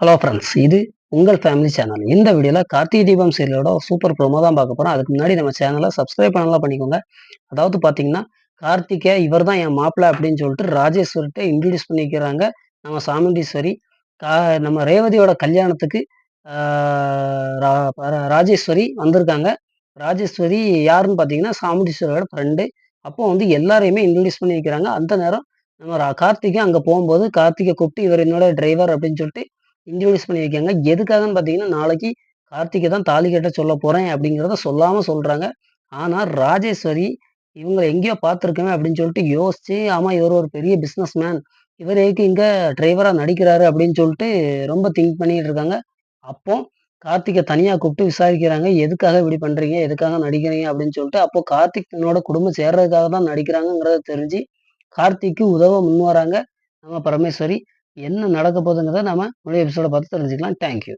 Hello friends இது உங்கள் family channel இந்த வீடியோவில் கார்த்திகை தீபம் சீரியலோட சூப்பர் ப்ரோமோ தான் பார்க்க போகிறோம் அதுக்கு முன்னாடி நம்ம சேனலை சப்ஸ்கிரைப் பண்ணலாம் பண்ணிக்கோங்க. அதாவது பார்த்தீங்கன்னா கார்த்திகை இவர் தான் என் மாப்பிள்ளை அப்படின்னு சொல்லிட்டு ராஜேஸ்வர்கிட்ட இன்ட்ரடியூஸ் பண்ணிக்கிறாங்க நம்ம சாமுண்டீஸ்வரி. கா நம்ம ரேவதியோட கல்யாணத்துக்கு ரா- ரா- ராஜேஸ்வரி வந்திருக்காங்க. ராஜேஸ்வரி யாருன்னு பார்த்தீங்கன்னா சாமுண்டீஸ்வரியோட ஃப்ரெண்டு அப்போ வந்து எல்லாரையுமே இன்ட்ரடியூஸ் பண்ணி வைக்கிறாங்க அந்த நேரம் நம்ம கார்த்திகை அங்கே போகும்போது கார்த்திகை கூப்பிட்டு இவர் என்னோட டிரைவர் அப்படின்னு சொல்லிட்டு இன்ட்ரடியூஸ் பண்ணி வைக்காங்க எதுக்காகன்னு பார்த்தீங்கன்னா நாளைக்கு கார்த்திகை தான் தாலி கட்ட சொல்ல போகிறேன் அப்படிங்கிறத சொல்லாமல் சொல்கிறாங்க ஆனால் ராஜேஸ்வரி இவங்க எங்கேயோ பார்த்துருக்கோமே அப்படின்னு சொல்லிட்டு யோசிச்சு ஆமாம் இவர் ஒரு பெரிய பிஸ்னஸ் மேன் இவர் ஏக்கு இங்கே டிரைவரா நடிக்கிறாரு அப்படின்னு சொல்லிட்டு ரொம்ப திங்க் பண்ணிட்டு இருக்காங்க. அப்போ கார்த்திகை தனியாக கூப்பிட்டு விசாரிக்கிறாங்க. எதுக்காக இப்படி பண்ணுறீங்க எதுக்காக நடிக்கிறீங்க? அப்படின்னு சொல்லிட்டு அப்போ கார்த்திக் தன்னோட குடும்பம் சேர்றதுக்காக தான் நடிக்கிறாங்கங்கிறத தெரிஞ்சு கார்த்திக்கு உதவ முன் வராங்க. நம்ம பரமேஸ்வரி என்ன நடக்க போகுதுங்கிறத நம்ம முழு எபிசோட பார்த்து தெரிஞ்சுக்கலாம். தேங்க்யூ